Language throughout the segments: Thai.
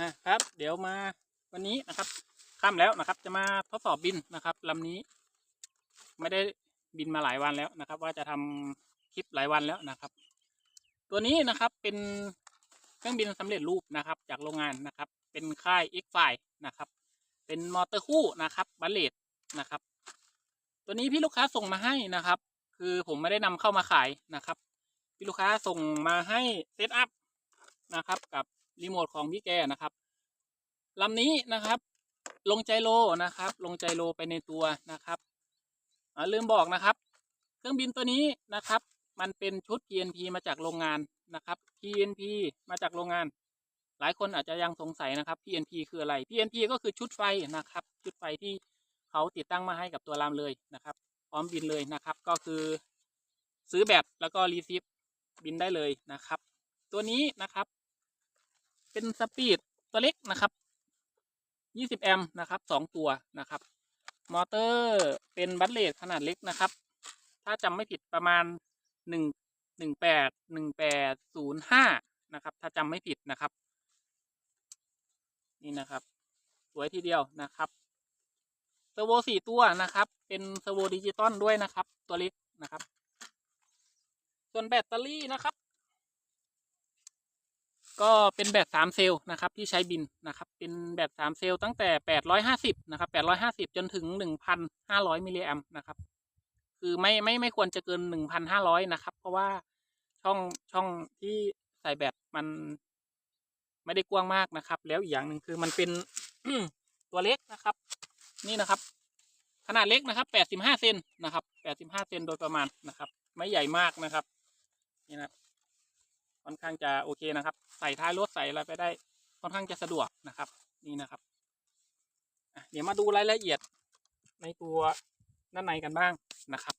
อ่าครับ เดี๋ยวมาวันนี้นะครับค่ำแล้วนะครับ จะมาทดสอบบินนะครับลำนี้ ไม่ได้บินมาหลายวันแล้วนะครับ ว่าจะทำคลิปหลายวันแล้วนะครับ ตัวนี้นะครับเป็นเครื่องบินสำเร็จรูปนะครับ จากโรงงานนะครับ เป็นค่าย X ไฟนะครับ เป็นมอเตอร์คู่นะครับบัลเลตนะครับ ตัวนี้พี่ลูกค้าส่งมาให้นะครับ คือผมไม่ได้นำเข้ามาขายนะครับ พี่ลูกค้าส่งมาให้เซตอัพนะครับ กับ รีโมทของพี่แกนะครับลำนี้นะครับ ลงใจโลนะครับ ลงใจโลไปในตัวนะครับอ่าลืมบอกนะครับ เครื่องบินตัวนี้นะครับ มันเป็นชุด PNP มาจากโรงงานนะครับ PNP มาจากโรงงาน หลายคนอาจจะยังสงสัยนะครับ PNP คืออะไร PNP ก็คือชุดไฟนะครับ ชุดไฟที่เขาติดตั้งมาให้กับตัวรามเลยนะครับ พร้อมบินเลยนะครับ ก็คือซื้อแบตแล้วก็รีซิฟบินได้เลยนะครับ ตัวนี้นะครับ เป็นสปีดตัวเล็กนะครับ20แอมป์นะครับสองตัวนะครับ มอเตอร์เป็นบัตเลตขนาดเล็กนะครับ ถ้าจำไม่ผิดประมาณหนึ่งหนึ่งแปดหนึ่งแปดศูนย์ห้านะครับ ถ้าจำไม่ผิดนะครับ นี่นะครับ สวยทีเดียวนะครับเซอร์โวสี่ตัวนะครับ เป็นเซอร์โวดิจิตอลด้วยนะครับ ตัวเล็กนะครับ ส่วนแบตเตอรี่นะครับ ก็เป็นแบตสามเซลล์นะครับที่ใช้บินนะครับ เป็นแบตสามเซลล์ตั้งแต่แปดร้อยห้าสิบนะครับแปดร้อยห้าสิบจนถึงหนึ่งพันห้าร้อยมิลลิแอมนะครับ คือไม่ไม่ไม่ควรจะเกินหนึ่งพันห้าร้อยนะครับ เพราะว่าช่องช่องที่ใส่แบตมัน ไม่ได้กว้างมากนะครับ แล้วอีกอย่างหนึ่งคือมันเป็นตัวเล็กนะครับ นี่นะครับ ขนาดเล็กนะครับแปดสิบห้าเซนนะครับแปดสิบห้าเซนโดยประมาณนะครับ ไม่ใหญ่มากนะครับ นี่นะ ค่อนข้างจะโอเคนะครับ ใส่ท้ายรถใส่อะไรไปได้ค่อนข้างจะสะดวกนะครับ นี่นะครับเดี๋ยวมาดูรายละเอียดในตัวด้านในกันบ้างนะครับ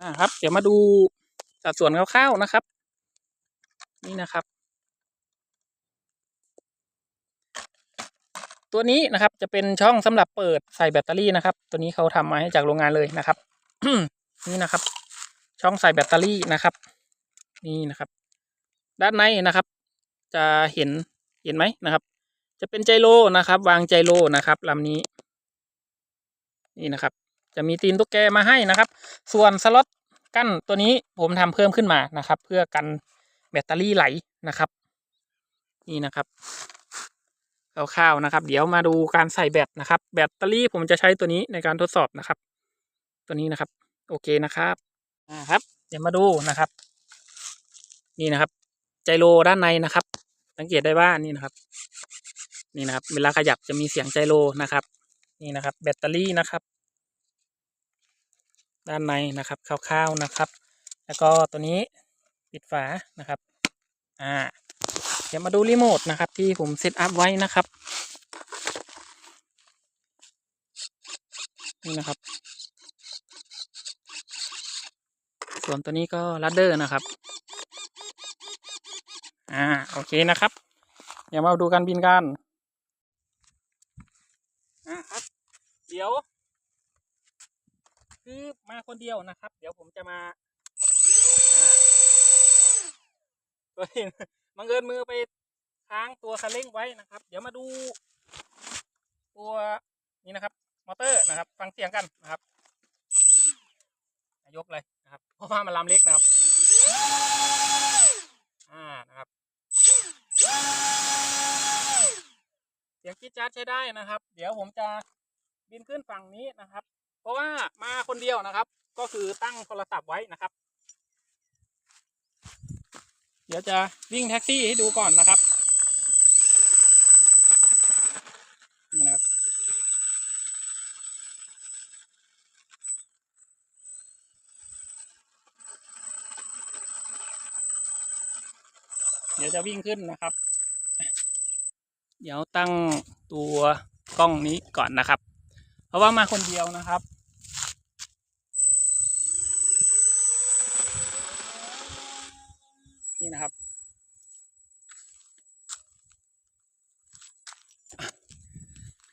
อ่าครับ เดี๋ยวมาดูสัดส่วนคร่าวๆนะครับ นี่นะครับ ตัวนี้นะครับจะเป็นช่องสำหรับเปิดใส่แบตเตอรี่นะครับ ตัวนี้เขาทำมาให้จากโรงงานเลยนะครับนี่นะครับ ช่องใส่แบตเตอรี่นะครับ นี่นะครับ ด้านในนะครับ จะเห็นเห็นไหมนะครับ จะเป็นไจโรนะครับ วางไจโรนะครับลำนี้ นี่นะครับ จะมีตีนตุ๊กแกมาให้นะครับ ส่วนสล็อตกั้นตัวนี้ผมทำเพิ่มขึ้นมานะครับ เพื่อกันแบตเตอรี่ไหลนะครับ นี่นะครับคร่าวๆนะครับ เดี๋ยวมาดูการใส่แบตนะครับ แบตเตอรี่ผมจะใช้ตัวนี้ในการทดสอบนะครับ ตัวนี้นะครับ โอเคนะครับอ่าครับ เดี๋ยวมาดูนะครับ นี่นะครับ ไจโรด้านในนะครับ สังเกตได้ว่านี่นะครับ นี่นะครับ เวลาขยับจะมีเสียงไจโรนะครับ นี่นะครับ แบตเตอรี่นะครับ ด้านในนะครับคร่าวๆนะครับ แล้วก็ตัวนี้ปิดฝานะครับ อ่า เดี๋ยวมาดูรีโมทนะครับ ที่ผมเซตอัพไว้นะครับ นี่นะครับ ส่วนตัวนี้ก็ลัดเดอร์นะครับ อ่าโอเคนะครับ เดี๋ยวมาดูการบินกันอ่าครับ เดี๋ยว คือมาคนเดียวนะครับ เดี๋ยวผมจะมาตัวเองบังเอิญมือไปค้างตัวคันเร่งไว้นะครับ เดี๋ยวมาดู ตัวนี้นะครับ มอเตอร์นะครับ ฟังเสียงกันนะครับยกเลยนะครับ เพราะว่ามันลำเล็กนะครับ อ่านะครับ เสียงกิ๊ดจัดใช้ได้นะครับ เดี๋ยวผมจะบินขึ้นฝั่งนี้นะครับ เพราะว่ามาคนเดียวนะครับ ก็คือตั้งโทรศัพท์ไว้นะครับ เดี๋ยวจะวิ่งแท็กซี่ให้ดูก่อนนะครับนี่นะครับ เดี๋ยวจะวิ่งขึ้นนะครับ เดี๋ยวตั้งตัวกล้องนี้ก่อนนะครับ เพราะว่ามาคนเดียวนะครับนี่นะครับ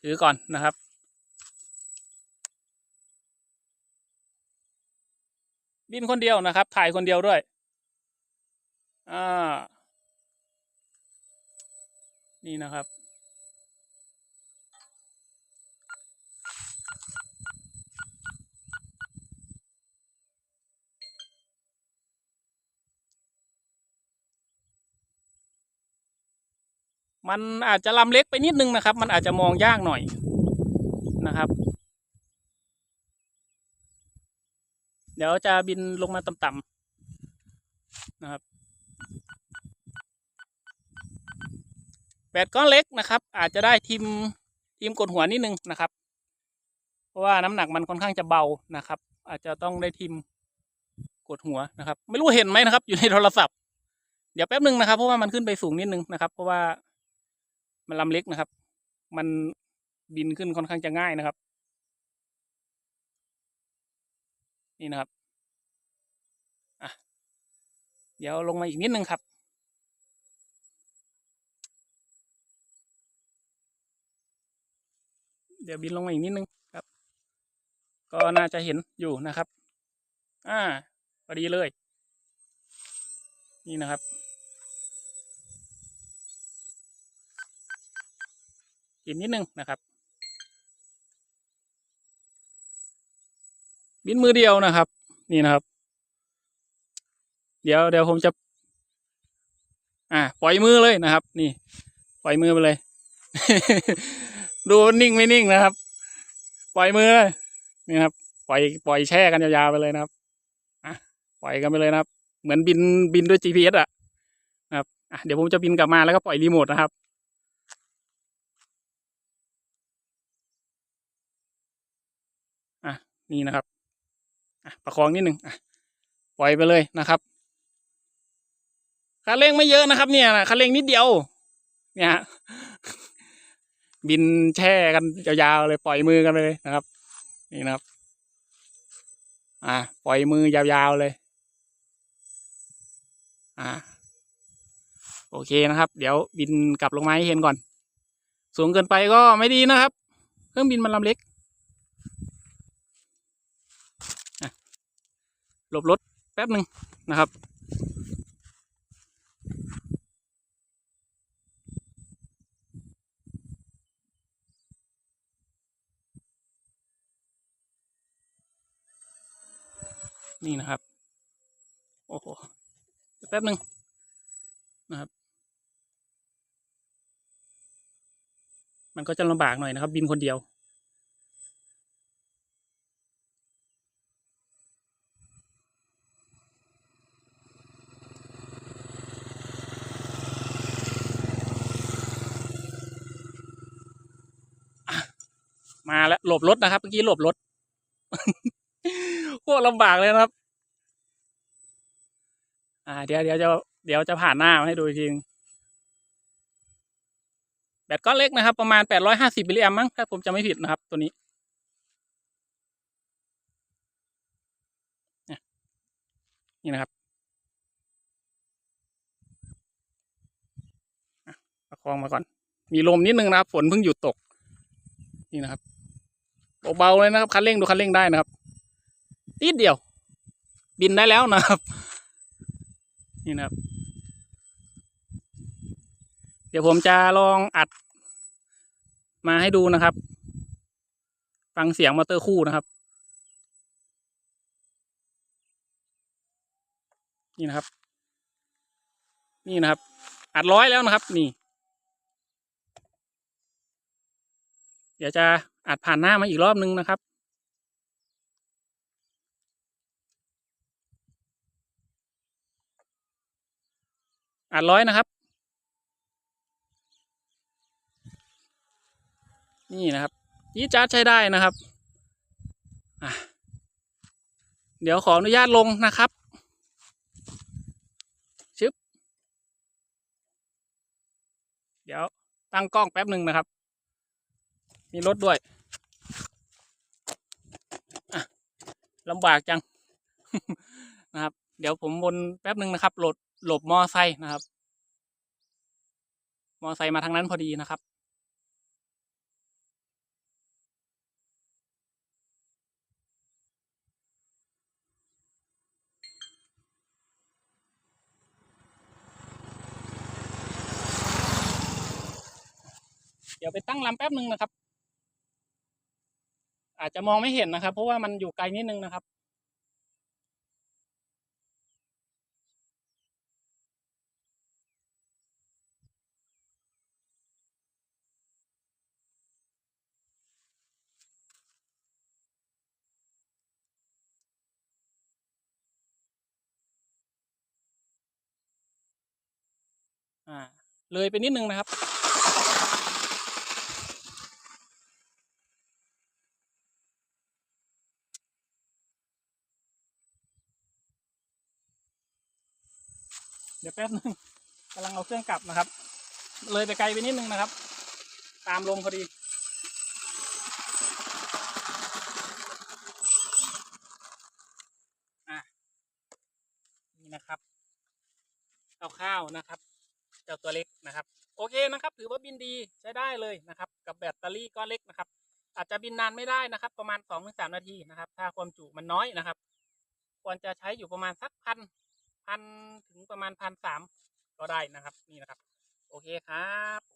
ถือก่อนนะครับ บินคนเดียวนะครับ ถ่ายคนเดียวด้วย อ่า นี่นะครับ มันอาจจะลำเล็กไปนิดนึงนะครับ มันอาจจะมองยากหน่อยนะครับ เดี๋ยวจะบินลงมาต่ำๆนะครับ แบตก้อนเล็กนะครับ อาจจะได้ทีมทีมกดหัวนิดนึงนะครับ เพราะว่าน้ำหนักมันค่อนข้างจะเบานะครับ อาจจะต้องได้ทีมกดหัวนะครับ ไม่รู้เห็นไหมนะครับ อยู่ในโทรศัพท์ เดี๋ยวแป๊บนึงนะครับ เพราะว่ามันขึ้นไปสูงนิดนึงนะครับ เพราะว่ามันลำเล็กนะครับ มันบินขึ้นค่อนข้างจะง่ายนะครับ นี่นะครับอะเดี๋ยวลงมาอีกนิดนึงครับ เดี๋ยวบินลงมาอีกนิดนึงครับ ก็น่าจะเห็นอยู่นะครับ อ่าพอดีเลย นี่นะครับอีกนิดนึงนะครับ บินมือเดียวนะครับ นี่นะครับ เดี๋ยวเดี๋ยวผมจะ อ่า ปล่อยมือเลยนะครับ นี่ ปล่อยมือไปเลย ดูนิ่งไม่นิ่งนะครับ ปล่อยมือเลยนี่ครับ ปล่อยปล่อยแช่กันยาวๆไปเลยนะครับอะปล่อยกันไปเลยนะครับ เหมือนบินบินด้วย GPS อะนะครับอะเดี๋ยวผมจะบินกลับมาแล้วก็ปล่อยรีโมทนะครับอะนี่นะครับอะประคองนิดนึงอะปล่อยไปเลยนะครับคันเร่งไม่เยอะนะครับ เนี่ยคันเร่งนิดเดียว เนี่ย บินแช่กันยาวๆเลยปล่อยมือกันไปเลยนะครับ นี่นะครับ อ่า ปล่อยมือยาวๆเลย อ่า โอเคนะครับ เดี๋ยวบินกลับลงมาให้เห็นก่อน สูงเกินไปก็ไม่ดีนะครับ เครื่องบินมันลำเล็กหลบรถแป๊บหนึ่งนะครับ นี่นะครับ โอ้โหเดี๋ยวแป๊บหนึ่งนะครับ มันก็จะลำบากหน่อยนะครับ บินคนเดียว มาแล้วหลบรถนะครับ เมื่อกี้หลบรถ โคตรลำบากเลยนะครับ อ่า เดี๋ยวเดี๋ยวจะเดี๋ยวจะผ่านหน้ามาให้ดูอีกทีนึงแบตก้อนเล็กนะครับ ประมาณแปดร้อยห้าสิบมิลลิแอมมั้งถ้าผมจำไม่ผิดนะครับ ตัวนี้นี่นะครับอะประคองมาก่อน มีลมนิดนึงนะครับ ฝนเพิ่งหยุดตก นี่นะครับ เบาๆเลยนะครับ คันเร่งดูคันเร่งได้นะครับ นิดเดียว บินได้แล้วนะครับ นี่นะครับ เดี๋ยวผมจะลองอัด มาให้ดูนะครับ ฟังเสียงมอเตอร์คู่นะครับ นี่นะครับ นี่นะครับ อัดร้อยแล้วนะครับ นี่ เดี๋ยวจะอัดผ่านหน้ามาอีกรอบนึงนะครับ อัดร้อยนะครับ นี่นะครับยี่จ้าดใช้ได้นะครับอะเดี๋ยวขออนุญาตลงนะครับชึบเดี๋ยวตั้งกล้องแป๊บหนึ่งนะครับ มีรถด้วยอะลำบากจังนะครับ เดี๋ยวผมวนแป๊บหนึ่งนะครับหลบ หลบมอไซค์นะครับ มอไซค์มาทางนั้นพอดีนะครับ เดี๋ยวไปตั้งลำแป๊บหนึ่งนะครับ อาจจะมองไม่เห็นนะครับ เพราะว่ามันอยู่ไกลนิดนึงนะครับ อ่า เลยไปนิดนึงนะครับ เดี๋ยวแป๊บนึงกำลังเอาเครื่องกลับนะครับ เลยไปไกลไปนิดนึงนะครับ ตามลมพอดีอะนี่นะครับคร่าวๆนะครับ เจ้าตัวเล็กนะครับ โอเคนะครับ ถือว่าบินดีใช้ได้เลยนะครับ กับแบตเตอรี่ก้อนเล็กนะครับ อาจจะบินนานไม่ได้นะครับ ประมาณสองถึงสามนาทีนะครับ ถ้าความจุมันน้อยนะครับ ควรจะใช้อยู่ประมาณสักพันพันถึงประมาณพันสามก็ได้นะครับ นี่นะครับ โอเคครับ